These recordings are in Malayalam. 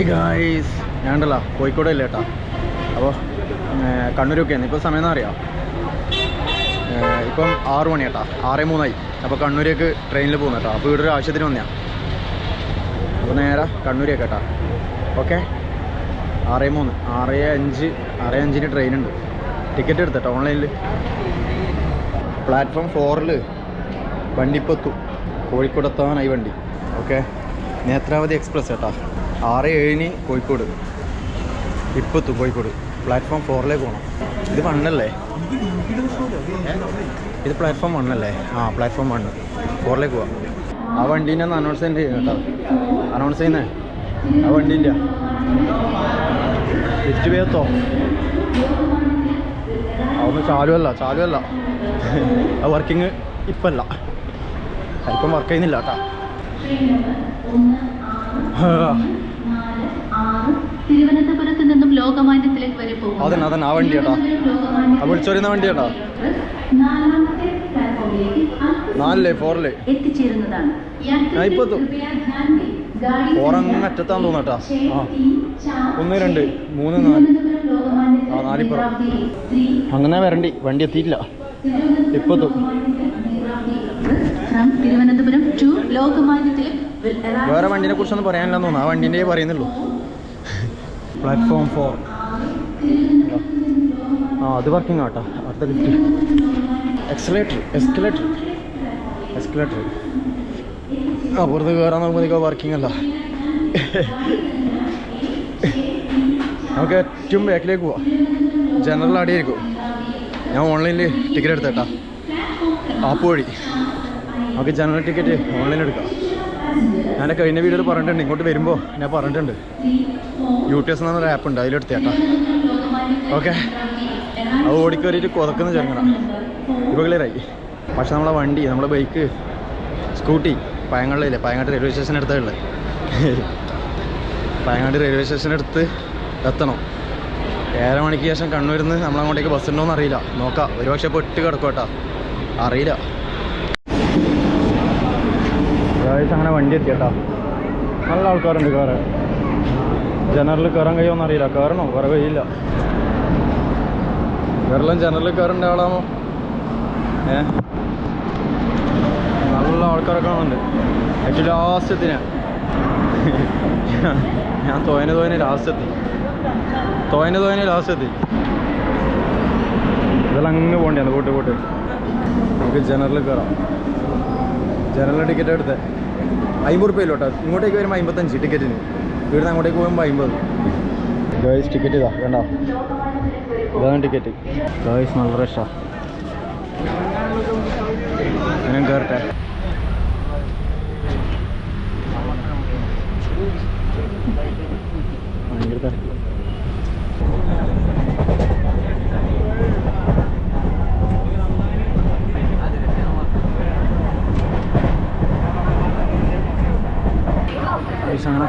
ഹായ് ഗായ്സ് ഞാനുണ്ടല്ലോ കോഴിക്കോട് അല്ലേ കേട്ടോ അപ്പോൾ കണ്ണൂരൊക്കെയാണ് ഇപ്പോൾ സമയം എന്ന് അറിയാം? ഇപ്പം ആറ് മണി കേട്ടോ ആറേ മൂന്നായി. അപ്പോൾ കണ്ണൂരേക്ക് ട്രെയിനിൽ പോകുന്ന കേട്ടോ അപ്പോൾ ഇവിടെ ഒരു ആവശ്യത്തിന് വന്നതാണ് അപ്പോൾ നേരെ കണ്ണൂരേക്ക് കേട്ടോ ഓക്കെ? ആറേ മൂന്ന്. ആറേ അഞ്ച് ആറേ അഞ്ചിന് ട്രെയിൻ ഉണ്ട്. ടിക്കറ്റ് എടുത്തട്ടോ ഓൺലൈനിൽ പ്ലാറ്റ്ഫോം ഫോറിൽ വണ്ടി ഇപ്പോൾ എത്തും. കോഴിക്കോട് എത്താനായി വണ്ടി. ഓക്കെ? നേത്രാവതി എക്സ്പ്രസ് കേട്ടോ ആറ് ഏഴിന് കോഴിക്കോട്. ഇപ്പോൾ എത്തും കോഴിക്കോട്. പ്ലാറ്റ്ഫോം ഫോറിലേക്ക് പോകണം ഇത് വണ്ണല്ലേ ഇത് പ്ലാറ്റ്ഫോം വണ്ണല്ലേ ആ പ്ലാറ്റ്ഫോം വണ്ണ് ഫോറിലേക്ക് പോവാം. ആ വണ്ടീന്റെ ഒന്ന് അനൗൺസ്മെന്റ് ചെയ്യേണ്ടി കേട്ടോ. അനൗൺസ് ചെയ്യുന്നേ? ആ വണ്ടീന്റെ. തിരിച്ചു പേത്തോ അതൊന്നും ചാലുമല്ല ചാലുമല്ല ആ വർക്കിംഗ് ഇപ്പല്ല. ഇപ്പം വർക്ക് ചെയ്യുന്നില്ല കേട്ടാ. തിരുവനന്തപുരത്ത് നിന്നും ലോകമാന്യത്തിലേക്ക് വരെ പോകും അതന്നെ അതന്നെ ആ വണ്ടി കേട്ടാ ആ വിളിച്ചറിയുന്ന വണ്ടി കേട്ടാ നാലാമത്തെ പ്ലാറ്റ്ഫോമിലേക്ക് നാലില്ലേ ഫോറിൽ. എത്തിച്ചേരുന്നതാണ്. ഞാൻ ഇപ്പൊ എത്തും. ഫോറങ്ങ് അറ്റത്താന്ന് തോന്നട്ടാ ഒന്ന് രണ്ട് മൂന്ന് നാല്. ആ, നാലിപ്പുറം. അങ്ങനെ വരണ്ടി വണ്ടി എത്തിയില്ല ഇപ്പൊ എത്തും. ഫ്രം തിരുവനന്തപുരം ടു ലോകമാന്യ തിലക് വേറെ വണ്ടിനെ കുറിച്ചൊന്നും പറയാനില്ലെന്ന് തോന്നുന്നു ആ വണ്ടിന്റെ പറയുന്നുള്ളൂ. പ്ലാറ്റ്ഫോം ഫോർ ആ അത് വർക്കിംഗ് ആട്ടോ. അടുത്ത ലിഫ്റ്റ് എക്സലേറ്റർ എസ്കലേറ്റർ എസ്കലേറ്റർ അപ്പുറത്ത് കയറാൻ നോക്കുമ്പോൾ വർക്കിംഗ് അല്ല. നമുക്ക് ഏറ്റവും ബാക്കിലേക്ക് പോവാം. ജനറൽ അടിയായിരിക്കും. ഞാൻ ഓൺലൈനിൽ ടിക്കറ്റ് എടുത്തേട്ടാ. ആപ്പ് വഴി നമുക്ക് ജനറൽ ടിക്കറ്റ് ഓൺലൈനിൽ എടുക്കാം. ഞാൻ കഴിഞ്ഞ വീഡിയോയിൽ പറഞ്ഞിട്ടുണ്ട് ഇങ്ങോട്ട് വരുമ്പോൾ ഞാൻ പറഞ്ഞിട്ടുണ്ട്. യു ടി എസ് ആപ്പ് ഉണ്ട് അതിലെടുത്തേട്ടാ ഓക്കെ അത് ഓടിക്കേറിയിട്ട് കൊതക്കുന്ന ചെറുങ്ങണ ഇപ്പോൾ ക്ലിയറായി പക്ഷെ നമ്മളെ വണ്ടി നമ്മളെ ബൈക്ക് സ്കൂട്ടി പയങ്ങളിലില്ലേ പയങ്ങാട്ട് റെയിൽവേ സ്റ്റേഷൻ അടുത്തുള്ളത് പയങ്ങാട്ട് റെയിൽവേ സ്റ്റേഷൻ അടുത്ത് എത്തണം. ഏഴര മണിക്ക് ശേഷം കണ്ണൂരിൽ നിന്ന് നമ്മളങ്ങോട്ടേക്ക് ബസ് ഉണ്ടോയെന്ന് അറിയില്ല. നോക്കാം. ഒരുപക്ഷെ പെട്ട് കിടക്കും കേട്ടോ. അറിയില്ല. ഗായ്സ് അങ്ങനെ വണ്ടി എത്തി കേട്ടോ നല്ല ആൾക്കാരുണ്ട് കാറ്. ജനറൽ കയറാൻ കഴിയുമെന്ന് അറിയില്ല കയറണോ? വേറെ കഴിയില്ല കേരളം ജനറൽ കയറേണ്ട ആളാണോ? ഏ? നല്ല ആൾക്കാരൊക്കെ കാണുന്നുണ്ട്. ആക്ച്വലി ലാസ്റ്റ് എത്തി ഞാൻ. ഞാൻ തോയന് തോയന് ലാസ്റ്റ് എത്തി. തോയന് തോയന് ലാസ്റ്റ് എത്തി. ഇതെല്ലാം അങ്ങ് പോകണ്ടേ കൂട്ട് കൂട്ട് നമുക്ക് ജനറൽ കയറാം. ജനറൽ ടിക്കറ്റ് എടുത്ത്. അമ്പത് റുപ്യ ഇല്ലോട്ടോ ഇങ്ങോട്ടേക്ക് വരുമ്പോൾ അമ്പത്തഞ്ച് ടിക്കറ്റിന്. ഇവിടുന്ന് അങ്ങോട്ടേക്ക് പോകുമ്പോൾ അമ്പത്. ഗേൾസ് ടിക്കറ്റ് ഇതാ വേണ്ട ഇതാണ് ടിക്കറ്റ്. ഗേൾസ് നല്ല റഷാ ഞാൻ കയറട്ടെ ഭയങ്കര തിരക്ക്. ഗൈസ് അങ്ങനെ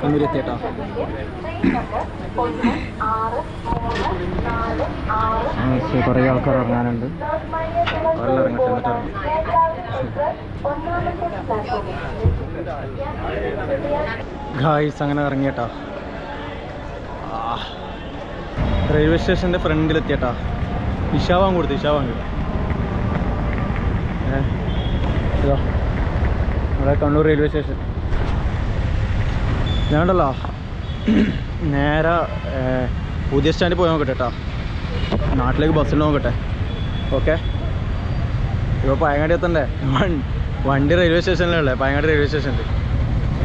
കണ്ണൂർ എത്തിയേട്ടാ കുറേ ആൾക്കാർ ഇറങ്ങാനുണ്ട്. ഗായ്സ് അങ്ങനെ ഇറങ്ങിയട്ടാ. റെയിൽവേ സ്റ്റേഷന്റെ ഫ്രണ്ടിലെത്തിയട്ടാ ഇഷാവാങ് കൊടുത്തു ഇഷാവാങ് ഏ ഇതാ. നമ്മുടെ കണ്ണൂർ റെയിൽവേ സ്റ്റേഷൻ ഞാനുണ്ടല്ലോ നേരെ പുതിയ സ്റ്റാൻഡിൽ പോയി നോക്കട്ടെ കേട്ടോ നാട്ടിലേക്ക് ബസ്സിൽ നോക്കട്ടെ. ഓക്കെ? ഇപ്പോൾ പയങ്ങാടി എത്തണ്ടേ വണ്ടി റെയിൽവേ സ്റ്റേഷനിലല്ലേ പയങ്ങാടി റെയിൽവേ സ്റ്റേഷനിൽ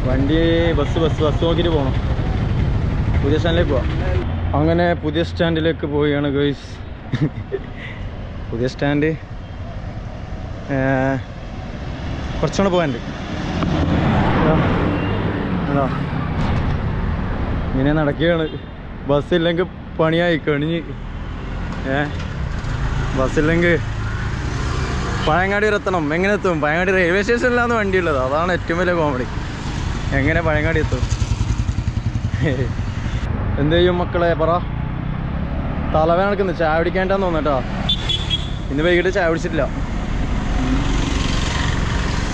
വണ്ടി ബസ് ബസ് ബസ് നോക്കിയിട്ട് പോകണം പുതിയ സ്റ്റാൻഡിലേക്ക് പോവാം. അങ്ങനെ പുതിയ സ്റ്റാൻഡിലേക്ക് പോവുകയാണ് ഗോയ്സ് പുതിയ സ്റ്റാൻഡ് കുറച്ചുകൂടെ പോകാനുണ്ട് ഇതാ. ഇങ്ങനെ നടക്കുകയാണ്. ബസ്സില്ലെങ്കിൽ പണിയായി കണിഞ്ഞ്. ഏ? ബസ്സില്ലെങ്കിൽ പഴയങ്ങാടി വരെ എത്തണം എങ്ങനെ എത്തും? പഴയങ്ങാടി റെയിൽവേ സ്റ്റേഷനിലാണ് വണ്ടി ഉള്ളത് അതാണ് ഏറ്റവും വലിയ കോമഡി എങ്ങനെ പഴയങ്ങാടി എത്തും? എന്ത് ചെയ്യും മക്കളെ? പറ. തലവേന നടക്കുന്നു ചായ പിടിക്കേണ്ടെന്ന് തോന്നട്ടോ ഇന്ന് വൈകിട്ട് ചായ പിടിച്ചിട്ടില്ല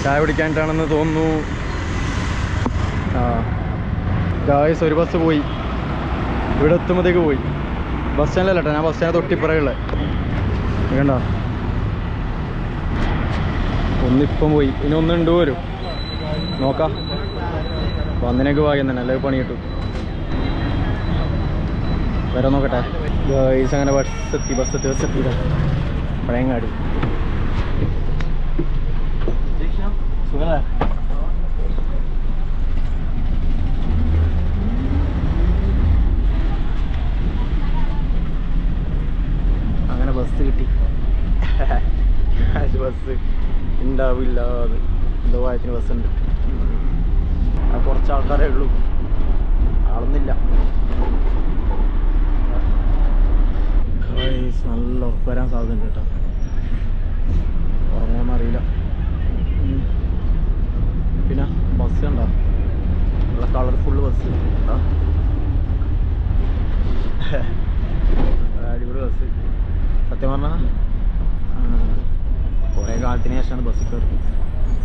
ചായ പിടിക്കാനായിട്ടാണെന്ന് തോന്നുന്നു. ആ. ഗായ്സ് ഒരു ബസ് പോയി. ഇവിടെ എത്തുമ്പോഴത്തേക്ക് പോയി. ബസ് സ്റ്റാൻഡിലല്ല കേട്ടോ ഞാൻ ബസ് സ്റ്റാൻഡ് തൊട്ടിപ്പുറകളെ വേണ്ട ഒന്നിപ്പം പോയി. ഇനി ഒന്നുണ്ട് വരും. നോക്കാം. വന്നിനൊക്കെ ഭാഗ്യം തന്നെ അല്ലെങ്കിൽ പണി കിട്ടും. വരാൻ നോക്കട്ടെ. ഗൈസ് അങ്ങനെ ബസ് എത്തി ബസ് എത്തി ബസ് എത്തി പഴയങ്ങാടി. സുഖല്ലേ അങ്ങനെ ബസ് കിട്ടി. ബസ് ഉണ്ടാവില്ല എന്തോ വായത്തിന് ബസ് ഉണ്ട്. കുറച്ച് ആൾക്കാരേ ഉള്ളൂ. ആളൊന്നില്ല നല്ല ഉറപ്പ് വരാൻ സാധ്യതയുണ്ട് കേട്ടോ. ഉറങ്ങുമെന്ന് അറിയില്ല. പിന്നെ ബസ് ഉണ്ടോ നല്ല കളർഫുൾ ബസ് അടിപൊളി ബസ് സത്യം പറഞ്ഞാൽ കുറേ കാലത്തിന് ശേഷമാണ് ബസ്സിൽ കയറി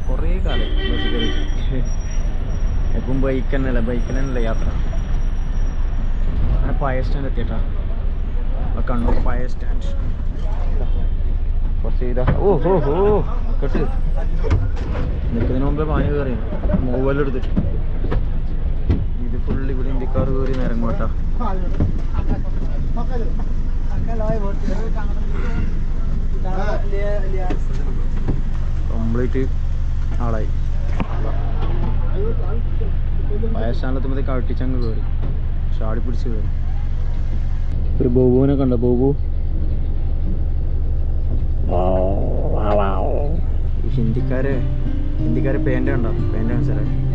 കുറേ കാലം ബസ്സിൽ കയറി എപ്പം ബൈക്ക് തന്നെയല്ല ബൈക്കിൽ തന്നെയല്ല യാത്ര. പഴയ സ്റ്റാൻഡ് എത്തിയിട്ടാ. ആ കണ്ണൂർ പഴയ സ്റ്റാൻഡ് കുറച്ച് ചെയ്താ ഓ ഹോ ഹോ കെട്ട്. നിൽക്കുന്നതിന് മുമ്പേ പാനി കയറി എടുത്തിട്ട്. ഇത് ഫുള്ള് ഇവിടെ ഇന്ത്യക്കാർ കയറി നേരം കേട്ടാ. കംപ്ലീറ്റ് ആളായി. വയസ്സാലത്തുമ്പോൾ കട്ടിച്ചങ്ങ് കയറി ചാടി പിടിച്ച് കയറി ഒരു ബോബുവിനെ കണ്ട ബോബു? ഹിന്ദിക്കാരെ ഹിന്ദിക്കാരെ പേന്റ് കണ്ടോ? പേന്റ് മനസ്സിലായി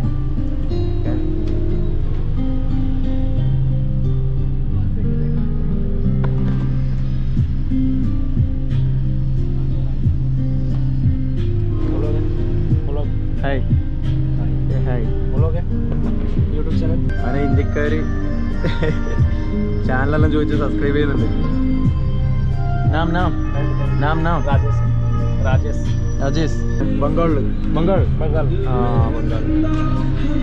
ഇന്ത്യക്കാർ ചാനലെല്ലാം ചോദിച്ച് സബ്സ്ക്രൈബ് ചെയ്യുന്നുണ്ട്. നാം നാം. നാം നാം. രാജേഷ്. രാജേഷ്. രാജേഷ്. ബംഗാളിൽ ബംഗാൾ. ബംഗാൾ. ആ ബംഗാൾ.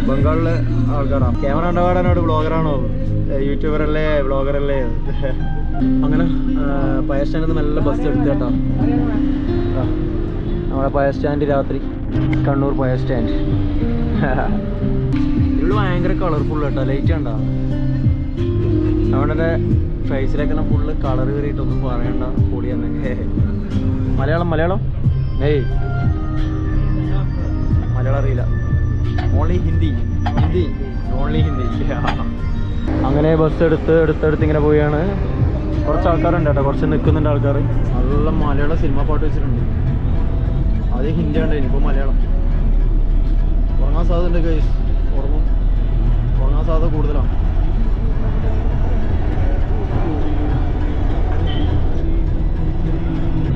ബംഗാളിലെ ആൾക്കാരാണ് ക്യാമറ ഉണ്ടാവാടാനോട് ബ്ലോഗറാണോ യൂട്യൂബറല്ലേ? ബ്ലോഗറല്ലേ അങ്ങനെ പയർ സ്റ്റാൻഡിൽ നിന്ന് നല്ല ബസ് എടുത്തു കേട്ടോ. നമ്മുടെ പയർ സ്റ്റാൻഡ് രാത്രി. കണ്ണൂർ പയർ സ്റ്റാൻഡ്. ഇവിടെ ഭയങ്കര കളർഫുൾ കേട്ടോ. ലൈറ്റ് കണ്ടോ? അവിടെ ഫേസിലേക്കെല്ലാം ഫുള്ള് കളർ കയറിയിട്ടൊന്നും പറയണ്ട പൊളി തന്നെ മലയാളം മലയാളം? ഏയ്. മലയാളം അറിയില്ല. ഓൺലി ഹിന്ദി ഹിന്ദി ഓൺലി ഹിന്ദി അങ്ങനെ ബസ് എടുത്ത് എടുത്തെടുത്ത് ഇങ്ങനെ പോവുകയാണ് കുറച്ച് ആൾക്കാരുണ്ട് കേട്ടോ. കുറച്ച് നിൽക്കുന്നുണ്ട് ആൾക്കാർ നല്ല മലയാള സിനിമ പാട്ട് വെച്ചിട്ടുണ്ട്. ആദ്യം ഹിന്ദിയാണ് ഇപ്പോൾ മലയാളം. ഉറങ്ങാൻ സാധ്യതയുണ്ട് ഗൈസ് ഉറങ്ങും. സാധ്യത കൂടുതലാണ്.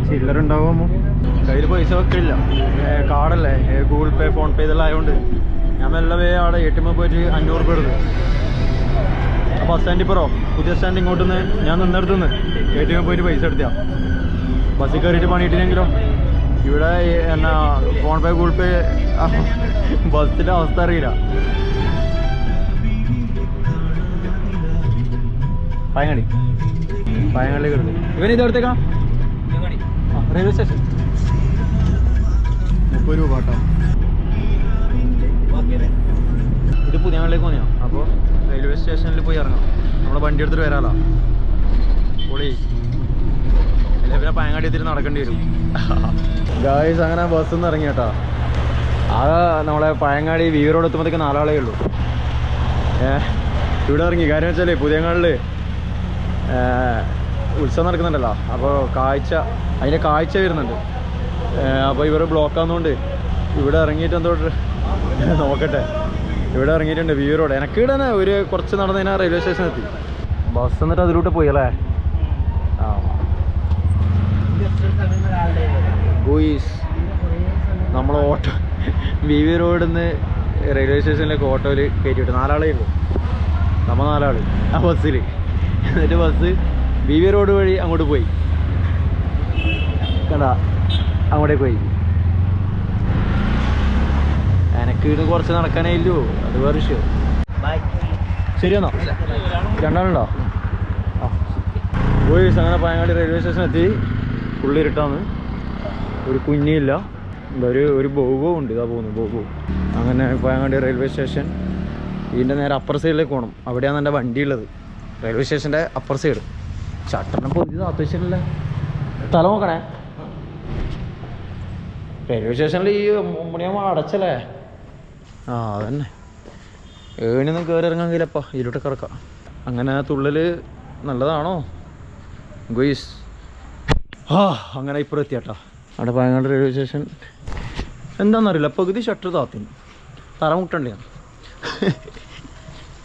ചില്ലറ ഉണ്ടാവുമോ കയ്യിൽ പൈസ വെക്കില്ല. കാർഡല്ലേ? ഗൂഗിൾ പേ ഫോൺ പേ ഇതെല്ലാം ആയതുകൊണ്ട് ഞാൻ മെല്ലെ വേ അവിടെ എ ടി എം പോയിട്ട് അഞ്ഞൂറ് രൂപ എടുത്ത്. ആ ബസ് സ്റ്റാൻഡിൽ പറോ പുതിയ സ്റ്റാൻഡ് ഇങ്ങോട്ട് നിന്ന് ഞാൻ നിന്നെടുത്തുനിന്ന്. എ ടി എം പോയിട്ട് പൈസ എടുത്തിയാ. ബസ്സിൽ കയറിയിട്ട് പണിയിട്ടില്ലെങ്കിലോ ഇവിടെ എന്നാ ഫോൺ പേ ഗൂഗിൾ പേ ബസ്സിന്റെ അവസ്ഥ അറിയില്ല. പയങ്ങടി പയങ്ങാടിലേക്ക് എടുത്ത് ഇവൻ ഇത് എടുത്തേക്കാം. Railway station. മുപ്പത് രൂപ കേട്ടോ ഇത് പുതിയങ്ങളിലേക്ക് പോന്നെയോ അപ്പോൾ റെയിൽവേ സ്റ്റേഷനിൽ പോയി ഇറങ്ങാം. നമ്മളെ വണ്ടി എടുത്തിട്ട് വരാലോ. പൊളി. അല്ലെ പിന്നെ പയങ്ങാടി എത്തിയിട്ട് നടക്കേണ്ടി വരും. ഗായ്സ് അങ്ങനെ ബസ്സിൽ നിന്ന് ഇറങ്ങി കേട്ടോ. ആകെ നമ്മളെ പയങ്ങാടി വീ റോഡ് എത്തുമ്പോഴത്തേക്ക് നാലാളേ ഉള്ളൂ. ഏഹ് ഇവിടെ ഇറങ്ങി. കാര്യം വെച്ചാലേ പുതിയങ്ങളിൽ ഉത്സവം നടക്കുന്നുണ്ടല്ലോ. അപ്പോൾ കാഴ്ച അതിന്റെ കാഴ്ച വരുന്നുണ്ട്. അപ്പോൾ ഇവർ ബ്ലോക്ക് ആകുന്നതുകൊണ്ട് ഇവിടെ ഇറങ്ങിയിട്ട് എന്തോ നോക്കട്ടെ. ഇവിടെ ഇറങ്ങിയിട്ടുണ്ട് വ്യൂ റോഡ്. എനിക്ക് ഇവിടെ തന്നെ ഒരു കുറച്ച് നടന്ന് കഴിഞ്ഞാൽ റെയിൽവേ സ്റ്റേഷൻ എത്തി. ബസ് എന്നിട്ട് അതിലൂടെ പോയി അല്ലേ ആ. ഗോയിസ് നമ്മൾ ഓട്ടോ വി വി റോഡിൽ നിന്ന് റെയിൽവേ സ്റ്റേഷനിലേക്ക് ഓട്ടോയിൽ കയറ്റി വിട്ടു നാലാളേ ഉള്ളൂ. നമ്മൾ നാലാൾ ആ ബസ്സിൽ എന്നിട്ട് ബസ് ബി വി റോഡ് വഴി അങ്ങോട്ട് പോയി. കണ്ടാ അങ്ങോട്ടേക്ക് പോയി. എനക്ക് ഇത് കുറച്ച് നടക്കാനേ ഇല്ലൂ. അത് വേറെ ഇഷ്യൂ. ശരിയെന്നോ? രണ്ടാളുണ്ടോ? ആ. ബോയ്സ് അങ്ങനെ പയങ്ങാടി റെയിൽവേ സ്റ്റേഷൻ എത്തി. ഫുള്ള് ഇരുട്ടാന്ന്. ഒരു കുഞ്ഞിയില്ല എന്താ ഒരു ഒരു ബോഗോ ഉണ്ട്. ഇതാ പോകുന്നു ബോഗോ അങ്ങനെ പയങ്ങാടി റെയിൽവേ സ്റ്റേഷൻ ഇതിന്റെ നേരെ അപ്പർ സൈഡിലേക്ക് പോകണം അവിടെയാണ് എന്റെ വണ്ടി ഉള്ളത്. റെയിൽവേ സ്റ്റേഷന്റെ അപ്പർ സൈഡ് ഷട്ടറിനെ പൊതി അത്യാവശ്യമില്ല തല നോക്കണേ. റെയിൽവേ സ്റ്റേഷനിൽ ഈ മണിയാകുമ്പോൾ അടച്ചല്ലേ? ആ അതന്നെ. ഏണിയൊന്നും കയറി ഇറങ്ങാമെങ്കിലപ്പാ ഇതിലോട്ട് കിടക്കാം. അങ്ങനെ തുള്ളൽ നല്ലതാണോ? ഗൊയ്സ്. ആ അങ്ങനെ ഇപ്പുറം എത്തിയാട്ടാ. അവിടെ പായങ്ങാട് റെയിൽവേ സ്റ്റേഷൻ. എന്താണെന്നറിയില്ല പകുതി ഷട്ടർ താത്തിന്. തറ തറമുട്ടണ്ടേ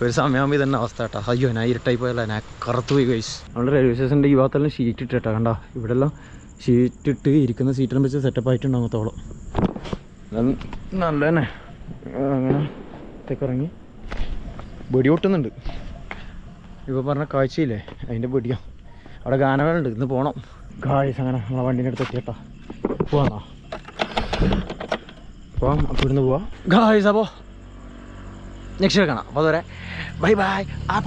ഒരു സമയമാകുമ്പോൾ ഇതന്നെ അവസ്ഥ കേട്ടോ. അയ്യോ ഞാൻ ഇരുട്ടായി പോയല്ല ഞാൻ കറുത്തു പോയി കഴിച്ചു നമ്മൾ റെയിൽവേ സ്റ്റേഷന്റെ ഈ ഭാഗത്തെല്ലാം ഷീറ്റ് ഇട്ടിട്ടാ കണ്ടോ? ഇവിടെ എല്ലാം ഷീറ്റ് ഇട്ട് ഇരിക്കുന്ന സീറ്റിനെ വെച്ച് സെറ്റപ്പ് ആയിട്ടുണ്ടാകത്തോളം നല്ല തന്നെ അങ്ങനെ തെക്കിറങ്ങി വെടി പൊട്ടുന്നുണ്ട്. ഇപ്പോൾ പറഞ്ഞ കാഴ്ചയില്ലേ? അതിന്റെ വെടിയാ അവിടെ ഗാനമേളുണ്ട് ഇന്ന് പോകണം കാഴ്ച അങ്ങനെ നമ്മളെ വണ്ടീന്റെ അടുത്ത് എത്തിയട്ടാ. പോവാന്നാ പോവാം. അപ്പോൾ ഇവിടുന്ന് പോവാം. ഗായ്സ് അപ്പോൾ നെക്സ്റ്റ് കാണാം. അപ്പോൾ അതുവരെ. ബൈ ബൈ ആ